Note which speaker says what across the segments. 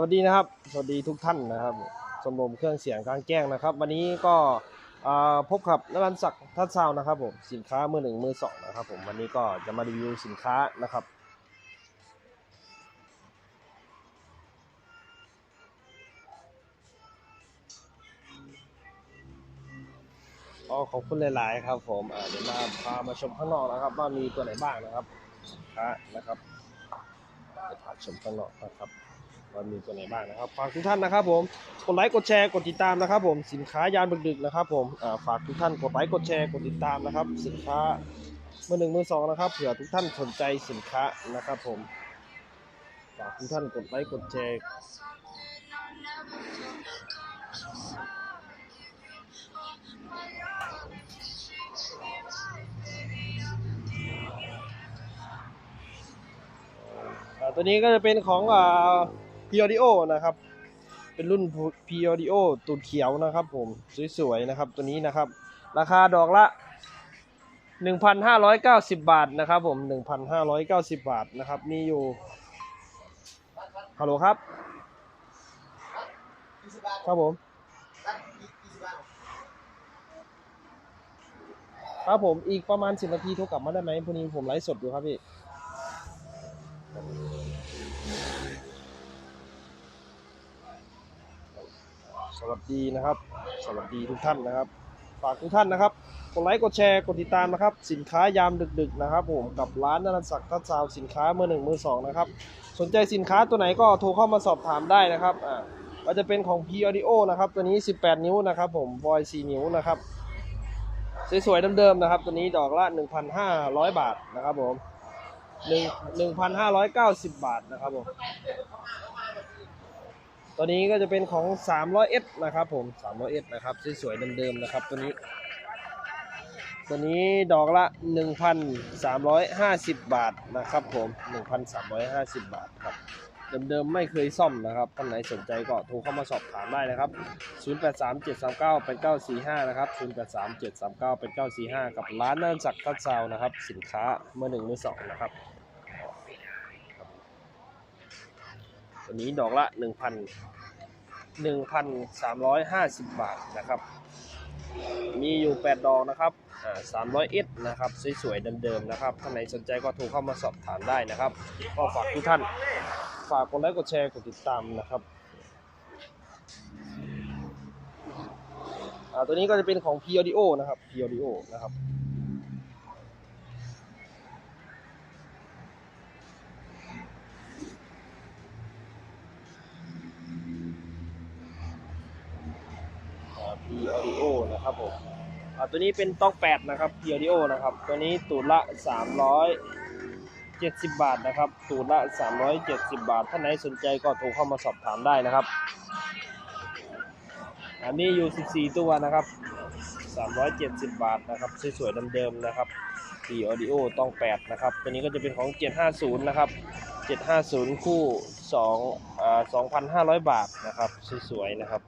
Speaker 1: วัสดีนะครับ สวัสดีทุกท่านนะครับชมรมเครื่องเสียงกลางแจ้งนะครับ วันนี้ก็พบกับนรันศักดิ์ทัศน์ซาวน์นะครับผมสินค้ามือหนึ่งมือสองนะครับผมวันนี้ก็จะมารีวิวสินค้านะครับก็ขอบคุณหลาย ๆ ครับผมเดี๋ยวมาพามาชมข้างนอกนะครับ ว่ามีตัวไหนบ้างนะครับสินค้านะครับเดี๋ยวพาชมข้างนอกนะครับ ว่ามีตัวไหนบ้างนะครับฝากทุกท่านนะครับผมกดไลค์กดแชร์กดติดตามนะครับ ผมสินค้ายานดึกๆนะครับ ผมฝากทุกท่านกดไลค์กดแชร์กดติดตามนะครับ สินค้ามือหนึ่งมือสองนะครับเผื่อทุกท่านสนใจสินค้านะครับ ผมฝากทุกท่านกดไลค์กดแชร์ตัวนี้ก็จะเป็นของอ่า p o d i o นะครับ เป็นรุ่น p o d i o ตูดเขียวนะครับ ผมสวยๆนะครับตัวนี้นะครับ ราคาดอกละ 1,590 บาทนะครับผม 1,590 บาทนะครับ มีอยู่ฮัลโหลครับ ครับผม ครับผมอีกประมาณ 10 นาทีโทรกลับมาได้ไหมพอดีผมไลฟ์สดอยู่ครับพี่ สวัสดีนะครับ สวัสดีทุกท่านนะครับ ฝากทุกท่านนะครับ กดไลค์กดแชร์กดติดตามนะครับ สินค้ายามดึกๆนะครับ ผมกับร้านนันศักดิ์ทัศน์ซาวสินค้ามือหนึ่งมือสองนะครับ สนใจสินค้าตัวไหนก็โทรเข้ามาสอบถามได้นะครับอ่าก็จะเป็นของ P Audio นะครับตัวนี้ 18 นิ้วนะครับผม Voice 4นิ้วนะครับสวยๆเดิมๆนะครับ ตัวนี้ดอกละ 1,500 บาทนะครับผม1 1,590บาทนะครับผม ตัวนี้ก็จะเป็นของ 300S นะครับผม 300S นะครับสวยๆเดิมๆนะครับตัวนี้ ตัวนี้ดอกละ 1,350 บาทนะครับผม 1,350 บาทครับเดิมๆไม่เคยซ่อมนะครับท่านไหนสนใจก็โทรเข้ามาสอบถามได้นะครับ 0837398945 นะครับ 0837398945 กับร้านนันจักรทัศน์ซาวน์นะครับ สินค้าเมื่อหนึ่งมือสองนะครับ วนี้ดอกละ 1,000 1,350 บาทนะครับ มีอยู่ 8 ดอกนะครับอ่า300 s นะครับสวยๆเดิมๆนะครับท่านไหนสนใจก็โทรเข้ามาสอบถามได้นะครับ ก็ฝากทุกท่าน ฝากกดไลค์กดแชร์กดติดตามนะครับอ่าตัวนี้ก็จะเป็นของ P Audio นะครับ P Audio นะครับ P Audio นะครับผมอ่าตัวนี้เป็นต๊อก8นะครับ P Audio นะครับ ตัวนี้ตูดละ370บาทนะครับตูดละ370บาท ท่านไหนสนใจก็โทรเข้ามาสอบถามได้นะครับ อันนี้อยู่14ตัวนะครับ370บาทนะครับสวยๆเดิมๆนะครับ P Audio ต้อง8นะครับ ตัวนี้ก็จะเป็นของ750นะครับ750 คู่2อ่า2,500 บาทนะครับ สวย ๆ นะครับ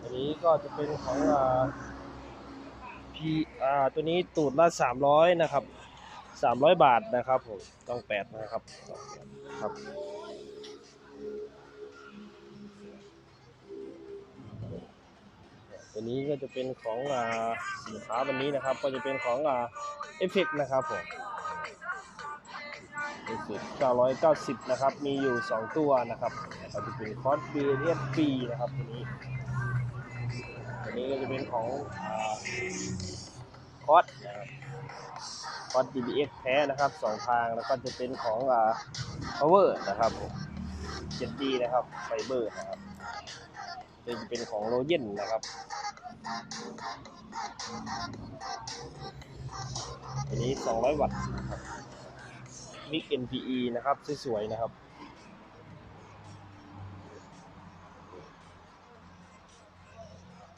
Speaker 1: อันนี้ก็จะเป็นของอ่า P อ่าตัวนี้ตูดละ300นะครับ300บาทนะครับผมต้องแปดนะครับครับ ตัวนี้ก็จะเป็นของอ่าสินค้าวันนี้นะครับ ก็จะเป็นของอ่าเอฟเฟกนะครับผมเอฟเฟก990 นะครับ มีอยู่ 2 ตัวนะครับก็จะเป็นคอร์ส BSP นะครับตัวนี้ตัวนี้ก็จะเป็นของคอร์สนะครับคอร์ส DBX แท้นะครับสองทางแล้วก็จะเป็นของอ่า power นะครับผม 7D นะครับไฟเบอร์นะครับ จะเป็นของโรเจนนะครับตัวนี้ 200 วัตต์ครับมิก NPE นะครับ สวยๆนะครับ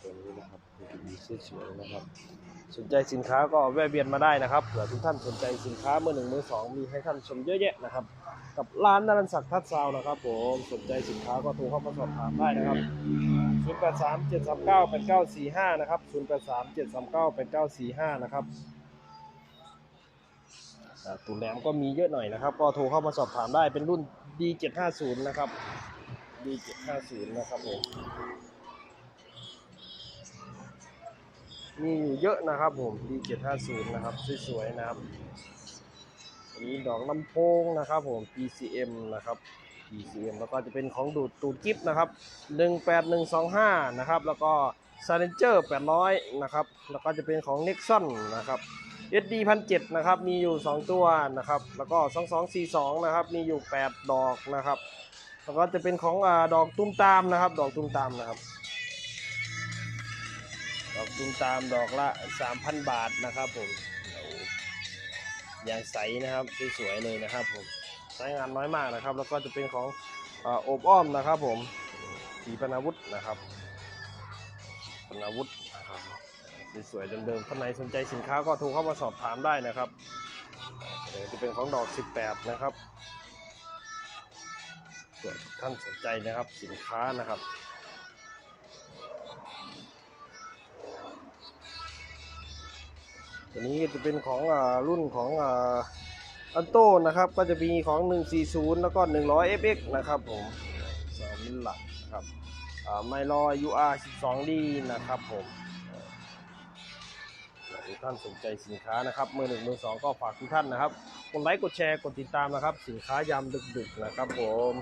Speaker 1: ตัวนี้นะครับ NPE สวยๆนะครับ สนใจสินค้าก็แวะเวียนมาได้นะครับเผื่อทุกท่านสนใจสินค้ามือหนึ่งมือสองมีให้ท่านชมเยอะแยะนะครับ กับร้านนรันศักดิ์ทัดซาวนะครับผมสนใจสินค้าก็โทรเข้ามาสอบถามได้นะครับ 083 739 8945 นะครับ 083 739 8945 นะครับอ่าตูนแหลมก็มีเยอะหน่อยนะครับ ก็โทรเข้ามาสอบถามได้เป็นรุ่น D750 นะครับ D750 นะครับผมมีอยู่เยอะนะครับผม D750 นะครับสวยๆนะครับ อันนี้ดอกลำโพงนะครับผม PCM นะครับ PCM แล้วก็จะเป็นของดูดตูดกิฟนะครับ 18125 นะครับ แล้วก็ s i l e n g e r 800 นะครับ แล้วก็จะเป็นของ Nexon นะครับ SD 1007นะครับ มีอยู่ 2 ตัวนะครับ แล้วก็ 2242 นะครับ มีอยู่ 8 ดอกนะครับ แล้วก็จะเป็นของอดอกตุ้มตามนะครับ ดอกตุ้มตามนะครับ ดอกตุ้มตามดอกละ 3,000 บาทนะครับผม อย่างใสนะครับสวยๆเลยนะครับผมใช้งานน้อยมากนะครับ แล้วก็จะเป็นของอโอบอ้อมนะครับ ผมสีปนาวุธนะครับปนาวุธนะครับสวยๆเดิมๆท่านไหนสนใจสินค้าก็โทรเข้ามาสอบถามได้นะครับจะเป็นของดอก 18 นะครับท่านสนใจนะครับสินค้านะครับ ตัวนี้จะเป็นของอรุ่นของอันโต้นะครับ ก็จะมีของ 140 แล้วก็ 100 FX นะครับผมสองมิลหลักนะครับไมลอย UR 12D นะครับผมทุกท่านสนใจสินค้านะครับมือหนึ่งมือสองก็ฝากทุกท่านนะครับกดไลค์กดแชร์กดติดตามนะครับ สินค้ายามดึกๆนะครับผม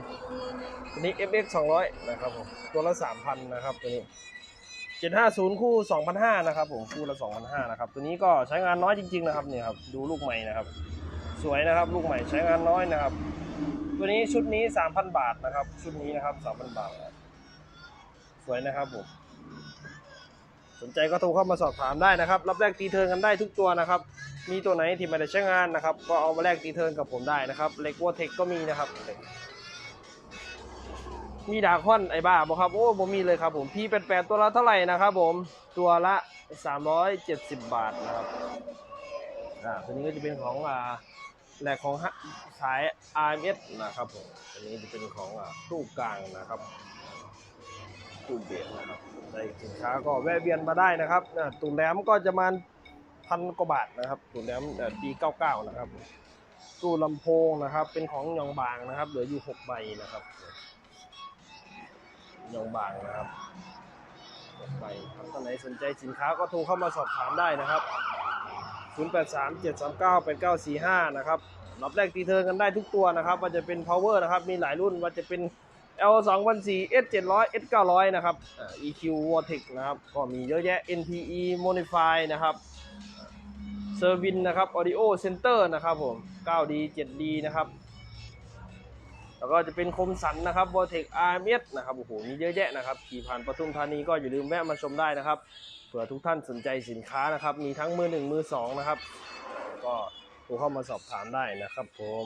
Speaker 1: ตัวนี้ FX 200 นะครับผมตัวละ 3,000 นะครับตัวนี้ 750 คู่ 2,500นะครับผมคู่ละ2,500นะครับตัวนี้ก็ใช้งานน้อยจริงๆนะครับเนี่ยครับดูลูกใหม่นะครับ สวยนะครับลูกใหม่ใช้งานน้อยนะครับ ตัวนี้ชุดนี้ 3,000 บาทนะครับ ชุดนี้นะครับ 3,000 บาท สวยนะครับผมสนใจก็โทรเข้ามาสอบถามได้นะครับ รับแลกตีเทิร์นกันได้ทุกตัวนะครับ มีตัวไหนที่ไม่ได้ใช้งานนะครับ ก็เอามาแลกตีเทิร์นกับผมได้นะครับเล็กวัวเทคก็มีนะครับ มีดาคอนไอ้บ้าบอกครับ โอ้ผมมีเลยครับผมพีเป็นแปดตัวละเท่าไหร่นะครับผมตัวละ370บาทนะครับอ่าตัวนี้ก็จะเป็นของอ่าแหลกของสาย RMS นะครับผมตัวนี้จะเป็นของอ่าตู้กลางนะครับตู้เบียดนะครับในสินค้าก็แวะเวียนมาได้นะครับอ่าตุ่นแหลมก็จะมาพันกว่าบาทนะครับตุ่นแหลมปี99นะครับตู้ลำโพงนะครับ เป็นของยองบางนะครับ เหลืออยู่6ใบนะครับ ยองบางนะครับไปครับท่านไหนสนใจสินค้าก็โทรเข้ามาสอบถามได้นะครับ 083 739 8945 นะครับรับแรกตีเทิร์นกันได้ทุกตัวนะครับว่าจะเป็น power นะครับ มีหลายรุ่นว่าจะเป็น L 2 0 0 S 700 S 900นะครับ EQ Vortex นะครับ ก็มีเยอะแยะ NPE Modify นะครับ Servin นะครับ Audio Center นะครับผม 9D 7D นะครับ แล้วก็จะเป็นคมสันนะครับวอเทคอาร์เมสนะครับโอ้โหมีเยอะแยะนะครับขี่ผ่านปทุมธานีก็อย่าลืมแวะมาชมได้นะครับเผื่อทุกท่านสนใจสินค้านะครับ มีทั้งมือหนึ่งมือสองนะครับ ก็โทรเข้ามาสอบถามได้นะครับผม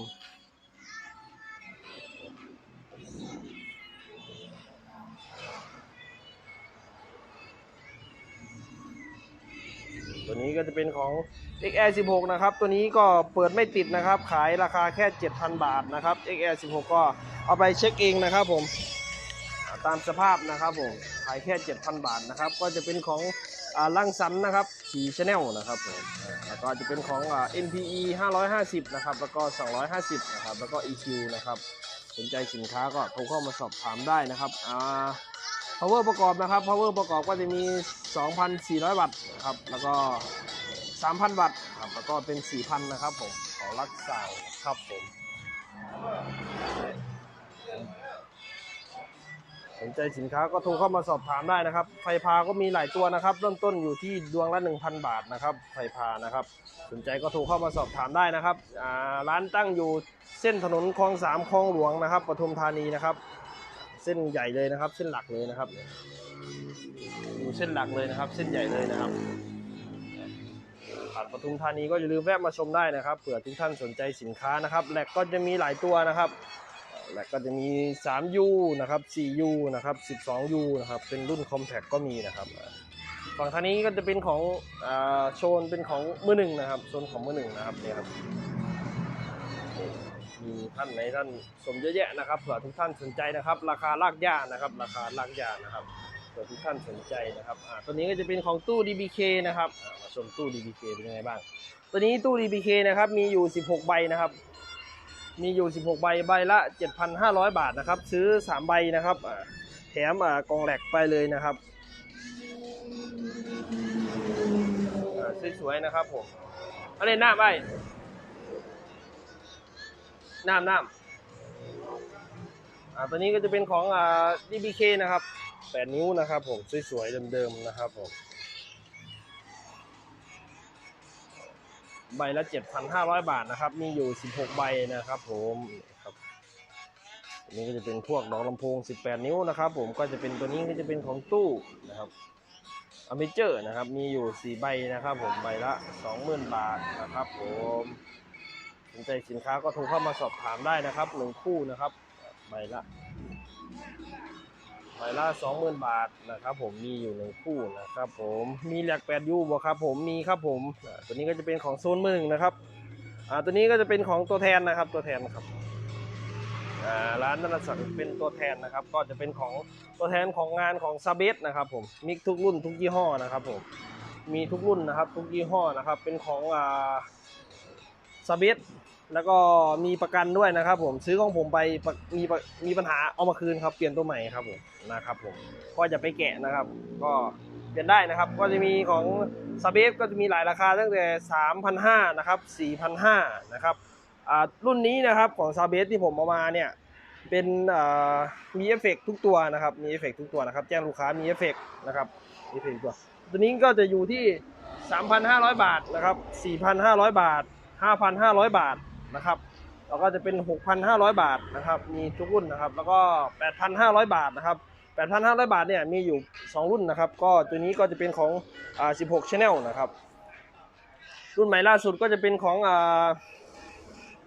Speaker 1: ตัวนี้ก็จะเป็นของ XR 16 นะครับ ตัวนี้ก็เปิดไม่ติดนะครับ ขายราคาแค่ 7,000 บาทนะครับ XR 16 ก็เอาไปเช็คเองนะครับผมตามสภาพนะครับผมขายแค่ 7,000 บาทนะครับ ก็จะเป็นของอลังสันนะครับสีชแนลนะครับผมแล้วก็จะเป็นของอ่า NPE 550 นะครับ แล้วก็ 250 นะครับ แล้วก็ EQ นะครับ สนใจสินค้าก็โทรเข้ามาสอบถามได้นะครับอ่า power ประกอบนะครับ power ประกอบก็จะมี 2,400 วัตต์ครับ แล้วก็ 3,000 วัตต์ครับ แล้วก็เป็น 4,000 นะครับผม ของรักสาวครับผม สนใจสินค้าก็โทรเข้ามาสอบถามได้นะครับ ไฟพาก็มีหลายตัวนะครับ เริ่มต้นอยู่ที่ดวงละ 1,000 บาทนะครับ ไฟพานะครับ สนใจก็โทรเข้ามาสอบถามได้นะครับ ร้านตั้งอยู่เส้นถนนคลองสามคลองหลวงนะครับ ปทุมธานีนะครับ เส้นใหญ่เลยนะครับ เส้นหลักเลยนะครับอยู่เส้นหลักเลยนะครับ เส้นใหญ่เลยนะครับผ่านปทุมธานีก็อย่าลืมแวะมาชมได้นะครับเผื่อทุกท่านสนใจสินค้านะครับแหลกก็จะมีหลายตัวนะครับแหลกก็จะมี 3U นะครับ 4U นะครับ 12U นะครับเป็นรุ่น Compact ก็มีนะครับฝั่งทางนี้ก็จะเป็นของอโซนเป็นของมือหนึ่งนะครับโซนของมือหนึ่งนะครับเนี่ยครับ ท่านไหนท่านสมเยอะแยะนะครับเผื่อทุกท่านสนใจนะครับ ราคาลากยานะครับ ราคาลากยานะครับเผื่อทุกท่านสนใจนะครับอ่าตัวนี้ก็จะเป็นของตู้ DBK นะครับมาชมตู้ DBK เป็นยังไงบ้าง ตัวนี้ตู้ DBK นะครับมีอยู่ 16 ใบนะครับ มีอยู่ 16 ใบใบละ 7,500 บาทนะครับ ซื้อ 3 ใบนะครับแถมกองแหลกไปเลยนะครับสวยๆนะครับผมอะไรหน้าใบ น้ำน้ำอ่าตัวนี้ก็จะเป็นของอ่า DBK นะครับ8นิ้วนะครับผมสวยๆเดิมๆนะครับผมใบละ 7,500 บาทนะครับ มีอยู่ 16 ใบนะครับผมครับอันนี้ก็จะเป็นพวกดอกลำโพง 18 นิ้วนะครับ ผมก็จะเป็นตัวนี้ก็จะเป็นของตู้นะครับอเมเจอร์นะครับ มีอยู่ 4 ใบนะครับ ผมใบละ 20,000 บาทนะครับผม นใจสินค้าก็โทรเข้ามาสอบถามได้นะครับหนึ่งคู่นะครับใบละใบละ20,000บาทนะครับ ผมมีอยู่หนึ่งคู่นะครับผมมีแหลก8ยูบ่ครับผมมีครับผมตัวนี้ก็จะเป็นของโซนมือหนึ่งนะครับอ่าตัวนี้ก็จะเป็นของตัวแทนนะครับตัวแทนนะครับอ่าร้านนันสักดิ์เป็นตัวแทนนะครับ ก็จะเป็นของตัวแทนของงานของซาเบสนะครับ ผมมีทุกรุ่นทุกยี่ห้อนะครับผมมีทุกรุ่นนะครับ ทุกยี่ห้อนะครับ เป็นของอ่าซาเบส แล้วก็มีประกันด้วยนะครับผมซื้อของผมไปมีมีปัญหาเอามาคืนครับเปลี่ยนตัวใหม่ครับผมนะครับผมก็จะไปแกะนะครับ ก็เปลี่ยนได้นะครับ ก็จะมีของซาเบสก็จะมีหลายราคาตั้งแต่ 3,500นะครับ4,500นะครับรุ่นนี้นะครับของซาเบสที่ผมเอามาเนี่ยเป็นมีเอฟเฟกต์ทุกตัวนะครับมีเอฟเฟกต์ทุกตัวนะครับแจ้งลูกค้ามีเอฟเฟกต์นะครับมีเอฟเฟกต์ทุกตัวตัวนี้ก็จะอยู่ที่ 3,500 บาทนะครับ4,500 บาท 5,500 บาท นะครับแล้วก็จะเป็น 6,500 บาทนะครับ มีทุกรุ่นนะครับ แล้วก็ 8,500 บาทนะครับ8,500 บาทเนี่ยมีอยู่ 2 รุ่นนะครับ ก็ตัวนี้ก็จะเป็นของอ่า16 Channel นะครับ รุ่นใหม่ล่าสุดก็จะเป็นของอ่า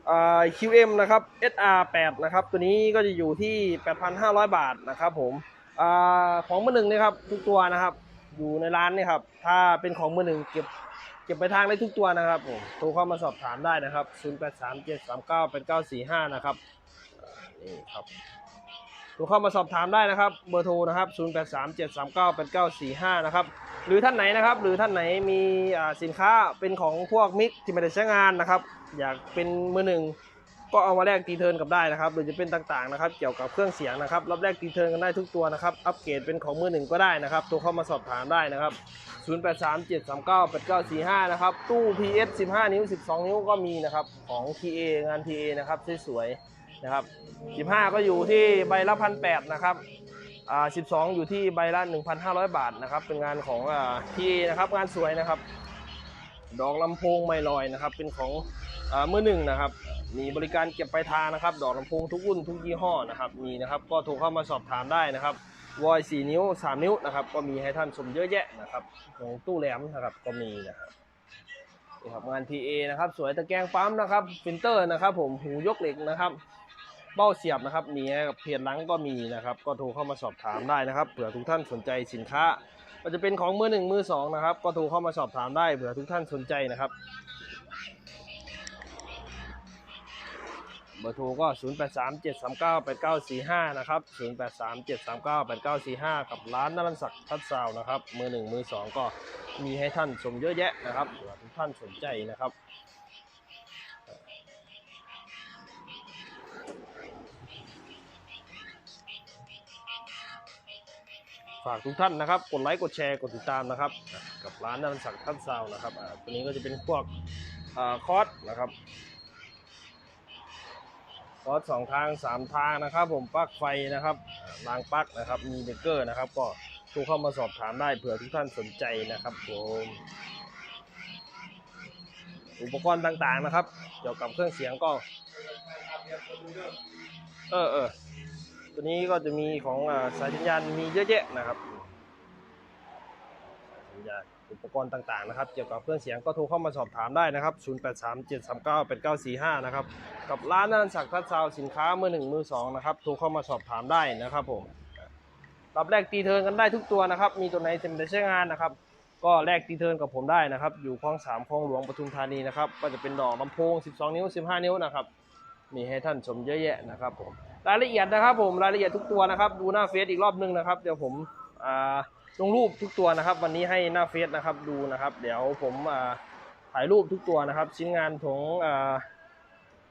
Speaker 1: อ่า QM นะครับ SR8 นะครับ ตัวนี้ก็จะอยู่ที่ 8,500 บาทนะครับผมอ่าของมือหนึ่งนะครับทุกตัวนะครับ อยู่ในร้านนี่ครับ ถ้าเป็นของมือหนึ่งเก็บ ก็บไปทางได้ทุกตัวนะครับผมโทรเข้ามาสอบถามได้นะครับ 0837398945 นะครับนี่ครับโทรเข้ามาสอบถามได้นะครับ เบอร์โทรนะครับ 0837398945 นะครับ หรือท่านไหนนะครับ หรือท่านไหนมีอ่าสินค้าเป็นของพวกมิกที่ไม่ได้ใช้งานนะครับ อยากเป็นมือหนึ่ง ก็เอามาแลกตีเทิร์นกับได้นะครับหรือจะเป็นต่างๆนะครับ เกี่ยวกับเครื่องเสียงนะครับรับแลกตีเทิร์นกันได้ทุกตัวนะครับ อัปเกรดเป็นของมือหนึ่งก็ได้นะครับโทรเข้ามาสอบถามได้นะครับ 0837398945 นะครับ ตู้ PS 15 นิ้ว 12 นิ้วก็มีนะครับ ของ TA งาน TA นะครับสวยๆนะครับ 15 ก็อยู่ที่ใบละพันแนะครับอ่า12 อยู่ที่ใบละ 1,500 บาทนะครับ เป็นงานของอ่า TA นะครับงานสวยนะครับ ดอกลำโพงไม่ลอยนะครับ เป็นของอ่ามือหนึ่งนะครับ มีบริการเก็บปลายทางนะครับ ดอกลำโพงทุกรุ่นทุกยี่ห้อนะครับมีนะครับก็โทรเข้ามาสอบถามได้นะครับวอย4นิ้ว3นิ้วนะครับ ก็มีให้ท่านชมเยอะแยะนะครับของตู้แหลมนะครับก็มีนะครับนี่ครับงาน PA นะครับสวยตะแกรงปั๊มนะครับฟิลเตอร์นะครับ ผมหูยกเหล็กนะครับเบ้าเสียบนะครับมีให้กับเพจหลังก็มีนะครับ ก็โทรเข้ามาสอบถามได้นะครับเผื่อทุกท่านสนใจสินค้าก็จะเป็นของมือหนึ่งมือสองนะครับ ก็โทรเข้ามาสอบถามได้เผื่อทุกท่านสนใจนะครับ เบอร์โทรก็ 0837398945 นะครับ 0837398945 กับร้านนรันศักดิ์ทัดซาวน์นะครับ มือหนึ่งมือสองก็มีให้ท่านชมเยอะแยะนะครับทุกท่านสนใจนะครับฝากทุกท่านนะครับ กดไลค์ กดแชร์ กดติดตามนะครับ กับร้านนรันศักดิ์ทัดซาวน์นะครับอ่าตัวนี้ก็จะเป็นพวกอคอร์สนะครับ อร์สสองทางสามทางนะครับ ผมปลั๊กไฟนะครับอ่ารางปลั๊กนะครับ มีเบรกเกอร์นะครับ ก็โทรเข้ามาสอบถามได้เผื่อทุกท่านสนใจนะครับผมอุปกรณ์ต่างๆนะครับ เกี่ยวกับเครื่องเสียงก็ เออเออตัวนี้ก็จะมีของอสายสัญญาณมีเยอะแยะนะครับ สายสัญญาณ อุปกรณ์ต่างๆนะครับ เกี่ยวกับเครื่องเสียงก็โทรเข้ามาสอบถามได้นะครับ 0837398945 นะครับ กับร้านนันศักดิ์ทัดซาวน์สินค้ามือหนึ่งมือสองนะครับ โทรเข้ามาสอบถามได้นะครับผมรับแลกตีเทิร์นกันได้ทุกตัวนะครับ มีตัวไหนเต็มได้ใช้งานนะครับ ก็แลกตีเทิร์นกับผมได้นะครับ อยู่คลองสามคลองหลวงปทุมธานีนะครับ ก็จะเป็นดอกลำโพง 12 นิ้ว 15 นิ้วนะครับ มีให้ท่านชมเยอะแยะนะครับผม รายละเอียดนะครับผม รายละเอียดทุกตัวนะครับ ดูหน้าเฟซอีกรอบนึงนะครับ เดี๋ยวผมอ่า ลงรูปทุกตัวนะครับ วันนี้ให้หน้าเฟซนะครับดูนะครับ เดี๋ยวผมอ่าถ่ายรูปทุกตัวนะครับ ชิ้นงานของอ่า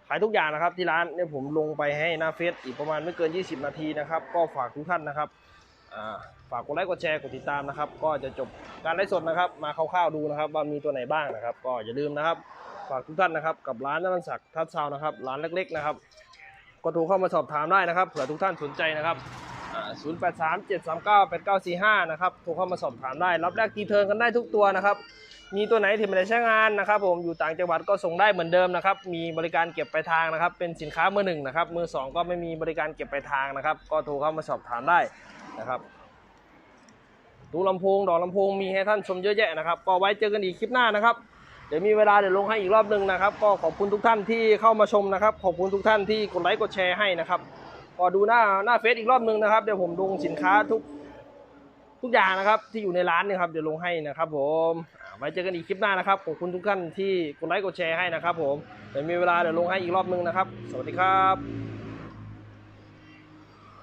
Speaker 1: ขายทุกอย่างนะครับที่ร้านเนี่ยผมลงไปให้หน้าเฟซอีกประมาณไม่เกิน 20 นาทีนะครับ ก็ฝากทุกท่านนะครับอ่าฝากกดไลค์กดแชร์กดติดตามนะครับ ก็จะจบการไลฟ์สดนะครับ มาคร่าวๆดูนะครับ ว่ามีตัวไหนบ้างนะครับ ก็อย่าลืมนะครับ ฝากทุกท่านนะครับ กับร้านนันศักดิ์ทัศน์ซาวน์นะครับร้านเล็ก ๆ นะครับ ก็โทรเข้ามาสอบถามได้นะครับเผื่อทุกท่านสนใจนะครับ ศูนย์แปดสามเจ็ดสามเก้าแปดเก้าสี่ห้านะครับโทรเข้ามาสอบถามได้ รับแรกตีเทิร์นกันได้ทุกตัวนะครับ มีตัวไหนที่ไม่ได้ใช้งานนะครับผมอยู่ต่างจังหวัดก็ส่งได้เหมือนเดิมนะครับ มีบริการเก็บปลายทางนะครับ เป็นสินค้ามือหนึ่งนะครับ มือสองก็ไม่มีบริการเก็บปลายทางนะครับ ก็โทรเข้ามาสอบถามได้นะครับตู้ลำโพงดอกลำโพงมีให้ท่านชมเยอะแยะนะครับ ก็ไว้เจอกันอีกคลิปหน้านะครับ เดี๋ยวมีเวลาเดี๋ยวลงให้อีกรอบหนึ่งนะครับ ก็ขอบคุณทุกท่านที่เข้ามาชมนะครับ ขอบคุณทุกท่านที่กดไลค์กดแชร์ให้นะครับ ก็ดูหน้าหน้าเฟซอีกรอบหนึ่งนะครับเดี๋ยวผมลงสินค้าทุกทุกอย่างนะครับ ที่อยู่ในร้านเนะครับเดี๋ยวลงให้นะครับผมอ่าไว้เจอกันอีกคลิปหน้านะครับขอบคุณทุกท่านที่กดไลค์กดแชร์ให้นะครับ ผมเดี๋ยวมีเวลาเดี๋ยวลงให้อีกรอบหนึ่งนะครับ สวัสดีครับ